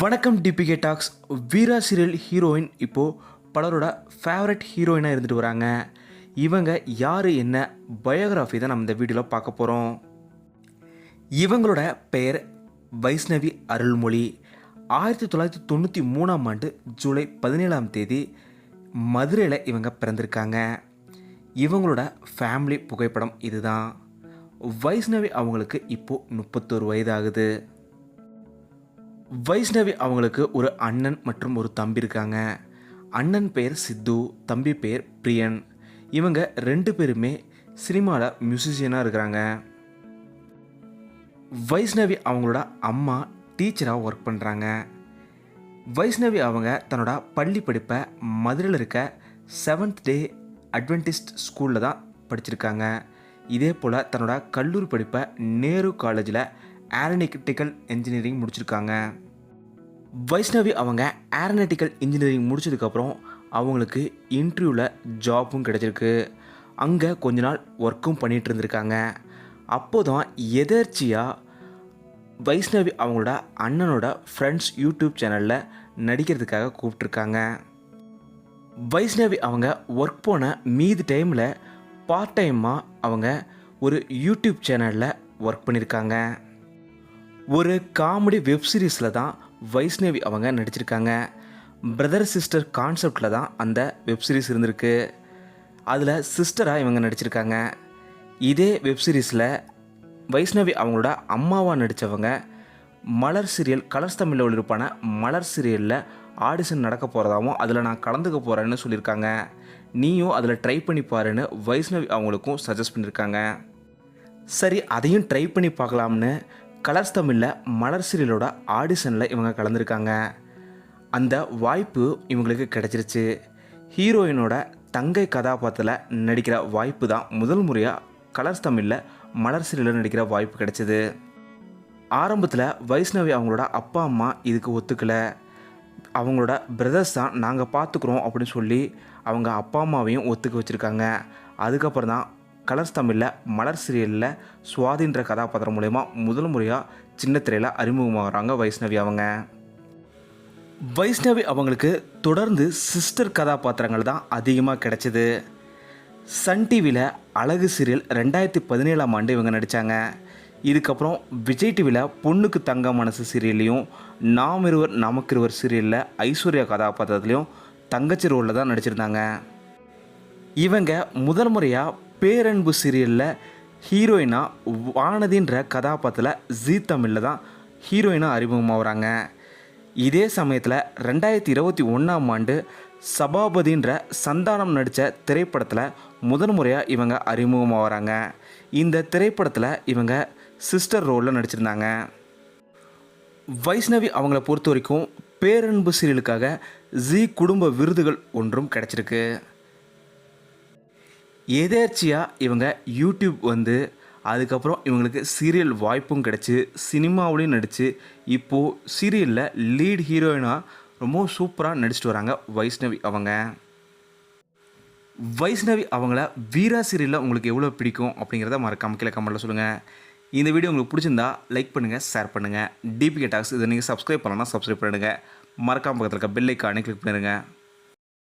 வணக்கம் டிபிகே tax Veera serial heroine இப்போது பலரோட ஃபேவரட் ஹீரோயினாக இருந்துட்டு வராங்க. இவங்க யார் என்ன பயோகிராஃபி தான் நம்ம இந்த வீடியோவில் பார்க்க போகிறோம் இவங்களோட பெயர் வைஷ்ணவி அருள்மொழி. ஆயிரத்தி தொள்ளாயிரத்தி தொண்ணூற்றி மூணாம் ஆண்டு ஜூலை பதினேழாம் தேதி மதுரையில் இவங்க பிறந்திருக்காங்க. இவங்களோட ஃபேமிலி புகைப்படம் இதுதான். வைஷ்ணவி அவங்களுக்கு இப்போது முப்பத்தோரு வயதாகுது. வைஷ்ணவி அவங்களுக்கு ஒரு அண்ணன் மற்றும் ஒரு தம்பி இருக்காங்க. அண்ணன் பெயர் சித்து தம்பி பெயர் பிரியன். இவங்க ரெண்டு பேருமே சினிமாவில் மியூசிஷியனாக இருக்கிறாங்க. வைஷ்ணவி அவங்களோட அம்மா டீச்சராக ஒர்க் பண்ணுறாங்க வைஷ்ணவி அவங்க தன்னோட பள்ளி படிப்பை மதுரையில் இருக்க செவன்த் டே அட்வென்டிஸ்ட் ஸ்கூலில் தான் படிச்சிருக்காங்க. இதே போல் தன்னோட கல்லூரி படிப்பை நேரு காலேஜில் ஏரோனெட்டிக்கல் இன்ஜினியரிங் முடிச்சிருக்காங்க. வைஷ்ணவி அவங்க ஏரோனெட்டிக்கல் இன்ஜினியரிங் முடிச்சதுக்கப்புறம் அவங்களுக்கு இன்டர்வியூவில் ஜாப்பும் கிடச்சிருக்கு. அங்கே கொஞ்ச நாள் ஒர்க்கும் பண்ணிகிட்டு இருந்திருக்காங்க. அப்போ தான் எதர்ச்சியாக வைஷ்ணவி அவங்களோட அண்ணனோட ஃப்ரெண்ட்ஸ் யூடியூப் சேனலில் நடிக்கிறதுக்காக கூப்பிட்ருக்காங்க வைஷ்ணவி அவங்க ஒர்க் போன மீதி டைமில் பார்ட் டைமாக அவங்க ஒரு யூடியூப் சேனலில் ஒர்க் பண்ணியிருக்காங்க ஒரு காமெடி வெப் சீரிஸில் தான் வைஷ்ணவி அவங்க நடிச்சிருக்காங்க. பிரதர் சிஸ்டர் கான்செப்டில் தான் அந்த வெப் சீரிஸ் இருந்திருக்கு. அதில் சிஸ்டராக இவங்க நடிச்சிருக்காங்க. இதே வெப் சீரிஸில் வைஷ்ணவி அவங்களோட அம்மாவாக நடித்தவங்க மலர் சீரியல் கலர்ஸ் தமிழில் ஒளிருப்பான மலர் சீரியலில் ஆடிஷன் நடக்க போகிறதாவும் அதில் நான் கலந்துக்க போகிறேன்னு சொல்லியிருக்காங்க. நீயும் அதில் ட்ரை பண்ணி பாருன்னு வைஷ்ணவி அவங்களுக்கும் சஜஸ்ட் பண்ணியிருக்காங்க. சரி அதையும் ட்ரை பண்ணி பார்க்கலாம்னு கலர்ஸ் தமிழில் மலர் சீரியலோட ஆடிஷனில் இவங்க கலந்துருக்காங்க. அந்த வாய்ப்பு இவங்களுக்கு கிடைச்சிருச்சு. ஹீரோயினோட தங்கை கதாபாத்திரத்தில் நடிக்கிற வாய்ப்பு தான் முதல் முறையாக கலர்ஸ் தமிழில் மலர் சீரியலில் நடிக்கிற வாய்ப்பு கிடைச்சிது. ஆரம்பத்தில் வைஷ்ணவி அவங்களோட அப்பா அம்மா இதுக்கு ஒத்துக்கலை. அவங்களோட பிரதர்ஸ் தான் நாங்கள் பார்த்துக்குறோம் அப்படின்னு சொல்லி அவங்க அப்பா அம்மாவையும் ஒத்துக்க வச்சுருக்காங்க. அதுக்கப்புறம் தான் கலர்ஸ் தமிழில் மலர் சீரியலில் சுவாதின்ற கதாபாத்திரம் மூலயமா முதல் முறையாக சின்ன திரையில் அறிமுகமாகறாங்க வைஷ்ணவி அவங்க. வைஷ்ணவி அவங்களுக்கு தொடர்ந்து சிஸ்டர் கதாபாத்திரங்கள் தான் அதிகமாக கிடைச்சிது. சன் டிவியில் அழகு சீரியல் ரெண்டாயிரத்தி பதினேழாம் ஆண்டு இவங்க நடித்தாங்க இதுக்கப்புறம் விஜய் டிவியில் பொண்ணுக்கு தங்க மனசு சீரியல்லையும் நாம் இருவர் நமக்கிருவர் சீரியலில் ஐஸ்வர்யா கதாபாத்திரத்துலையும் தங்கச்சி ரோலில் தான் நடிச்சிருந்தாங்க. இவங்க முதல் முறையாக பேரன்பு சீரியலில் ஹீரோயினாக வானதின்ற கதாபாத்திரத்தில் ஜீ தமிழில் தான் ஹீரோயினாக அறிமுகமாகறாங்க இதே சமயத்தில் ரெண்டாயிரத்தி இருபத்தி ஒன்றாம் ஆண்டு சபாபதின்ற சந்தானம் நடித்த திரைப்படத்தில் முதன் முறையாக இவங்க அறிமுகமாகறாங்க இந்த திரைப்படத்தில் இவங்க சிஸ்டர் ரோலில் நடிச்சிருந்தாங்க. வைஷ்ணவி அவங்கள பொறுத்த வரைக்கும் பேரன்பு சீரியலுக்காக ஜி குடும்ப விருதுகள் ஒன்றும் கிடச்சிருக்கு. எதேர்ச்சியாக இவங்க யூடியூப் வந்து அதுக்கப்புறம் இவங்களுக்கு சீரியல் வாய்ப்பும் கிடச்சி சினிமாவிலையும் நடித்து இப்போது சீரியலில் லீட் ஹீரோயினாக ரொம்ப சூப்பராக நடிச்சிட்டு வராங்க வைஷ்ணவி அவங்க. வைஷ்ணவி அவங்கள வீரா சீரியலில் உங்களுக்கு எவ்வளோ பிடிக்கும் அப்படிங்கிறத மறக்காம கீழே கமெண்ட்டில் சொல்லுங்கள் இந்த வீடியோ உங்களுக்கு பிடிச்சிருந்தா லைக் பண்ணுங்கள் ஷேர் பண்ணுங்கள் டிபிகே டாக்ஸ் இதை நீங்கள் சப்ஸ்கிரைப் பண்ணலாம் சப்ஸ்கிரைப் பண்ணுங்கள் மறக்காம பக்கத்தில் இருக்க பெல் ஐக்கானே கிளிக் பண்ணிடுங்க.